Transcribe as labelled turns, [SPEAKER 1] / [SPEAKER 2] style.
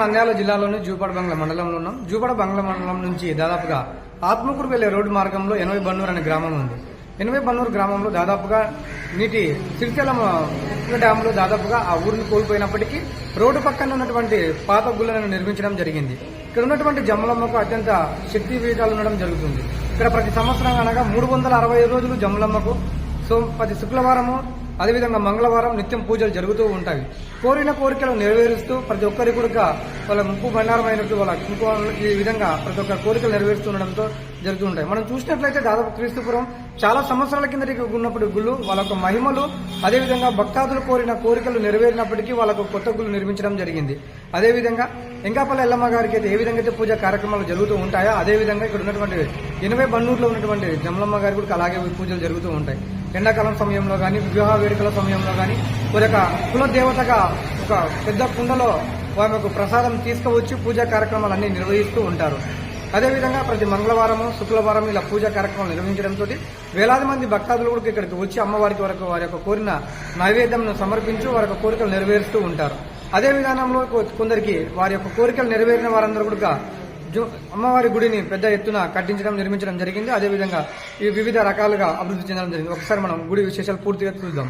[SPEAKER 1] నంద్యాల జిల్లాలోని జూపడ బంగ్లా మండలంలో ఉన్నాం. జూపడ బంగ్లా మండలం నుంచి దాదాపుగా ఆత్మకూరు వెళ్ళే రోడ్డు మార్గంలో ఎనభై బన్నూరు అనే గ్రామం ఉంది. ఎనభై బన్నూరు గ్రామంలో దాదాపుగా నీటి శ్రీశైలం డ్యాంలో దాదాపుగా ఆ ఊరిని కోల్పోయినప్పటికీ రోడ్డు పక్కన ఉన్నటువంటి పాత గుళ్ళను నిర్మించడం జరిగింది. ఇక్కడ ఉన్నటువంటి జమ్మలమ్మకు అత్యంత శక్తి పీఠాలు ఉండడం జరుగుతుంది. ఇక్కడ ప్రతి సంవత్సరం అనగా మూడు వందల అరవై రోజులు జమ్మలమ్మకు సోమ ప్రతి శుక్రవారము అదేవిధంగా మంగళవారం నిత్యం పూజలు జరుగుతూ ఉంటాయి. కోరిన కోరికలు నెరవేరుస్తూ ప్రతి ఒక్కరి కూడా వాళ్ళ ముప్పు బండారమైనట్టు వాళ్ళ కుంకుమ ఈ విధంగా ప్రతి ఒక్క కోరికలు నెరవేరుస్తుండడంతో జరుగుతూ ఉంటాయి. మనం చూసినట్లయితే దాదాపు క్రీస్తుపురం చాలా సంవత్సరాల కిందటి ఉన్నప్పుడు గుళ్ళు వాళ్ళ యొక్క మహిమలు అదేవిధంగా భక్తాదులు కోరిన కోరికలు నెరవేరినప్పటికీ వాళ్ళకు కొత్త గుళ్ళు నిర్మించడం జరిగింది. అదేవిధంగా ఎంకాపల్లి ఎల్లమ్మ గారికి అయితే ఏ విధంగా అయితే పూజా కార్యక్రమాలు జరుగుతూ ఉంటాయో అదేవిధంగా ఇక్కడ ఉన్నటువంటి ఎనభై బన్నూరులో ఉన్నటువంటి జమలమ్మ గారి కూడా అలాగే పూజలు జరుగుతూ ఉంటాయి. ఎండాకాలం సమయంలో కానీ వివాహ వేడుకల సమయంలో కానీ ఒక కుల దేవతగా ఒక పెద్ద కుండలో వారికి ప్రసాదం తీసుకువచ్చి పూజా కార్యక్రమాలు అన్ని నిర్వహిస్తూ ఉంటారు. అదేవిధంగా ప్రతి మంగళవారము శుక్రవారం ఇలా పూజా కార్యక్రమాలు నిర్వహించడంతో వేలాది మంది భక్తాదులు కూడా ఇక్కడికి వచ్చి అమ్మవారికి వరకు వారి యొక్క కోరిన నైవేద్యం సమర్పించి వారి యొక్క కోరికలు నెరవేరుస్తూ ఉంటారు. అదే విధానంలో కొందరికి వారి యొక్క కోరికలు నెరవేరిన వారందరూ కూడా అమ్మవారి గుడిని పెద్ద ఎత్తున కట్టించడం నిర్మించడం జరిగింది. అదేవిధంగా ఈ వివిధ రకాలుగా అభివృద్ధి చెందడం జరిగింది. ఒకసారి మనం గుడి విశేషాలు పూర్తిగా చూద్దాం.